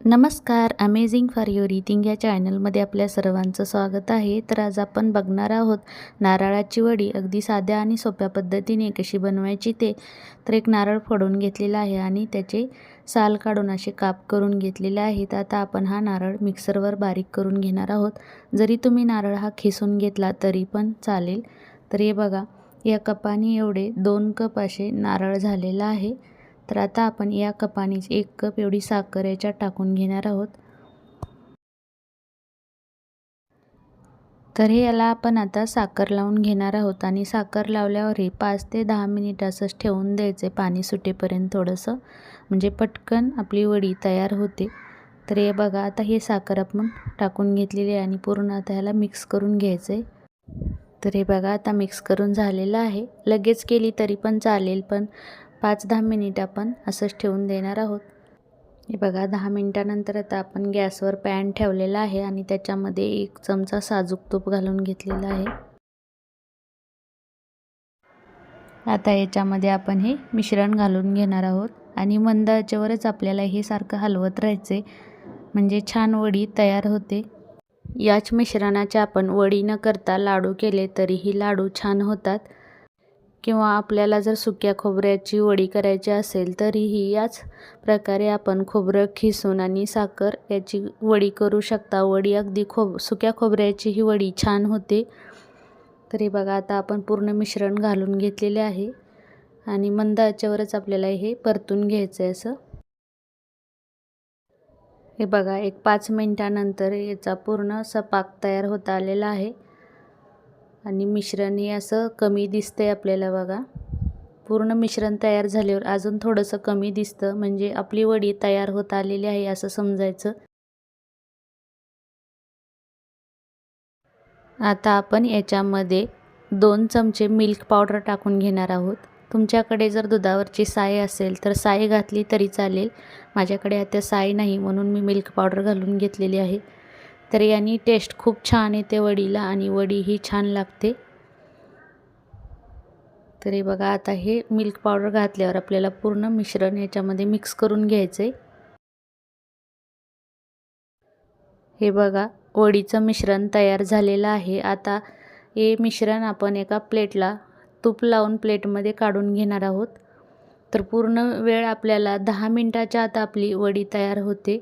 नमस्कार amazing for your eating या चॅनलमध्ये आपल्या सर्वांचं स्वागत आहे. तर आज आपण बघणार आहोत नारळाची वडी अगदी साध्या आणि सोप्या पद्धतीने कशी बनवायची ते. तर एक नारळ फोडून घेतलेला आहे आणि त्याचे साल काढून असे काप करून घेतलेले आहेत. आता आपण हा नारळ मिक्सरवर बारीक करून घेणार आहोत. जरी तुम्ही नारळ हा खिसून घेतला तरी पण चालेल. तर हे बघा या कपाने एवढे दोन कप असे नारळ झालेला आहे. तर आता आपण या कपानेच एक कप एवढी साखर याच्यात टाकून घेणार आहोत. तर हे याला आपण आता साखर लावून घेणार आहोत आणि साखर लावल्यावर हे पाच ते दहा मिनिट असंच ठेवून द्यायचे पाणी सुटेपर्यंत थोडंसं. म्हणजे पटकन आपली वडी तयार होते. तर हे बघा आता हे साखर आपण टाकून घेतलेली आहे आणि पूर्ण आता ह्याला मिक्स करून घ्यायचं आहे तर हे बघा आता मिक्स करून झालेलं आहे. लगेच केली तरी पण चालेल पण पाच दहा मिनिट आपण असंच ठेवून देणार आहोत. हे बघा दहा मिनटानंतर आता आपण गॅसवर पॅन ठेवलेला आहे आणि त्याच्यामध्ये एक चमचा साजूक तूप घालून घेतलेला आहे. आता याच्यामध्ये आपण हे मिश्रण घालून घेणार आहोत आणि मंद आचेवरच आपल्याला हे सारखं हलवत राहायचे म्हणजे छान वडी तयार होते. याच मिश्रणाचे आपण वडी न करता लाडू केले तरीही लाडू छान होतात. किंवा आपल्याला जर सुक्या खोबऱ्याची वडी करायची असेल तरीही याच प्रकारे आपण खोबरं खिसून आणि साखर याची वडी करू शकता. वडी अगदी खोब सुक्या खोबऱ्याची ही वडी छान होते. तरी बघा आता आपण पूर्ण मिश्रण घालून घेतलेले आहे आणि मंद आचेवरच आपल्याला हे परतून घ्यायचं आहे असं. हे बघा एक पाच मिनटानंतर याचा पूर्ण असा पाक तयार होता आलेला आहे. आणि मिश्रण हे असं कमी दिसतं आहे आपल्याला बघा. पूर्ण मिश्रण तयार झाल्यावर अजून थोडंसं कमी दिसतं. म्हणजे आपली वडी तयार होत आलेली आहे असं समजायचं. आता आपण याच्यामध्ये दोन चमचे मिल्क पावडर टाकून घेणार आहोत. तुमच्याकडे जर दुधावरची साय असेल तर साय घातली तरी चालेल. माझ्याकडे आता साय नाही म्हणून मी मिल्क पावडर घालून घेतलेली आहे. तर यांनी टेस्ट खूप छान येते वडीला आणि वडीही छान लागते. तर हे बघा आता हे मिल्क पावडर घातल्यावर आपल्याला पूर्ण मिश्रण याच्यामध्ये मिक्स करून घ्यायचं आहे हे बघा वडीचं मिश्रण तयार झालेलं आहे. आता हे मिश्रण आपण एका प्लेटला तूप लावून प्लेटमध्ये काढून घेणार आहोत. तर पूर्ण वेळ आपल्याला दहा मिनटाच्या आत आपली वडी तयार होते.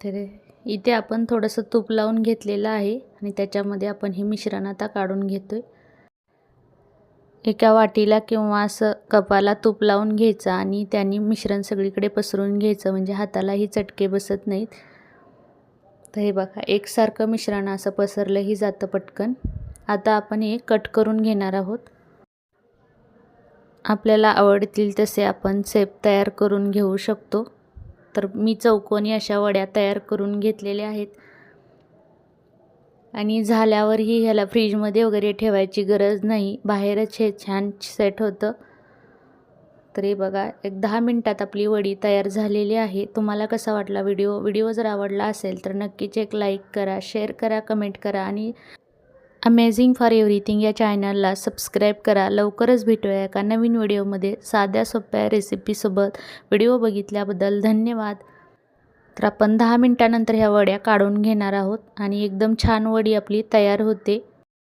तर इथे आपण थोडंसं तूप लावून घेतलेलं आहे आणि त्याच्यामध्ये आपण हे मिश्रण आता काढून घेतो आहे एका वाटीला किंवा असं कपाला तूप लावून घ्यायचं आणि त्यांनी मिश्रण सगळीकडे पसरून घ्यायचं म्हणजे हातालाही चटके बसत नाहीत. तर हे बघा एकसारखं मिश्रण असं पसरलंही जातं पटकन. आता आपण हे कट करून घेणार आहोत. आपल्याला आवडतील तसे आपण सेप तयार करून घेऊ शकतो. तर मी चौकोनी अशा वड्या तयार करून घेतलेल्या आहेत. आणि झाल्यावरही ह्याला फ्रीजमध्ये वगैरे ठेवायची गरज नाही. बाहेरच हे छान सेट होतं. तरी बघा एक दहा मिनटात आपली वडी तयार झालेली आहे. तुम्हाला कसा वाटला व्हिडिओ? व्हिडिओ जर आवडला असेल तर नक्कीच एक लाईक करा शेअर करा कमेंट करा आणि अमेझिंग फॉर एव्हरीथिंग या चॅनलला सबस्क्राईब करा. लवकरच भेटूया एका नवीन व्हिडिओमध्ये साध्या सोप्या रेसिपीसोबत व्हिडिओ बघितल्याबद्दल धन्यवाद. तर आपण दहा मिनटानंतर ह्या वड्या काढून घेणार आहोत आणि एकदम छान वडी आपली तयार होते.